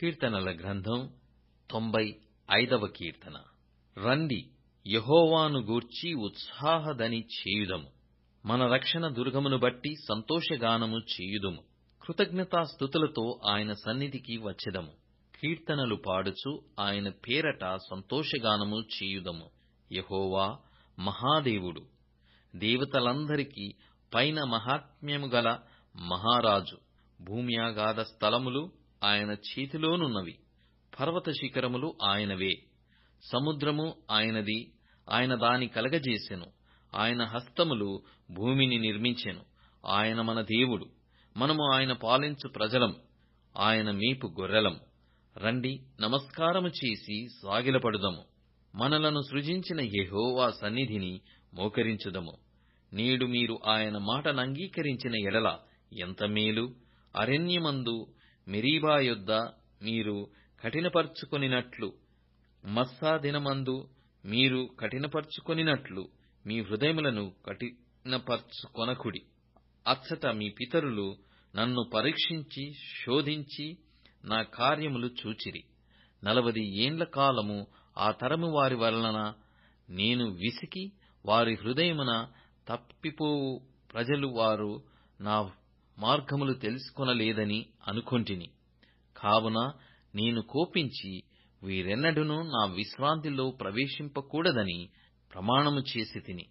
కీర్తనల గ్రంథం తొంభై ఐదవ కీర్తన. రండి యహోవాను గూర్చి ఉత్సాహదని చేయుదము. మన రక్షణ దుర్గమును బట్టి సంతోషగానము చేయుదుము. కృతజ్ఞతాస్థుతులతో ఆయన సన్నిధికి వచ్చెదము. కీర్తనలు పాడుచు ఆయన పేరట సంతోషగానము చేయుదము. యహోవా మహాదేవుడు దేవతలందరికీ పైన మహాత్మ్యము గల మహారాజు భూమ్యాగాధ స్థలములు ఆయన చేతిలోనున్నవి. పర్వత శిఖరములు ఆయనవే. సముద్రము ఆయనది. ఆయన దాని కలగజేసెను. ఆయన హస్తములు భూమిని నిర్మించెను. ఆయన మన దేవుడు. మనము ఆయన పాలించు ప్రజలం. ఆయన మీపు గొర్రెలం. రండి నమస్కారము చేసి సాగిలపడుదము. మనలను సృజించిన యెహోవా సన్నిధిని మోకరించుదము. నేడు మీరు ఆయన మాటను అంగీకరించిన ఎడల ఎంత మేలు! అరణ్యమందు మెరీబా యొద్ద మీరు కఠినపరుచుకొనినట్లు మస్సా దినమందు మీరు కఠినపరుచుకొనినట్లు మీ హృదయములను కఠినపరుచుకొనకుడి. అచ్చట మీ పితరులు నన్ను పరీక్షించి శోధించి నా కార్యములు చూచిరి. నలవది ఏండ్ల కాలము ఆ తరము వారి వలన నేను విసికి వారి హృదయమున తప్పిపోవు ప్రజలు వారు నా మార్గములు తెలుసుకొనలేదని అనుకొంటిని. కావున నేను కోపించి వీరెన్నడూను నా విశ్రాంతిలో ప్రవేశింపకూడదని ప్రమాణము చేసి తిని.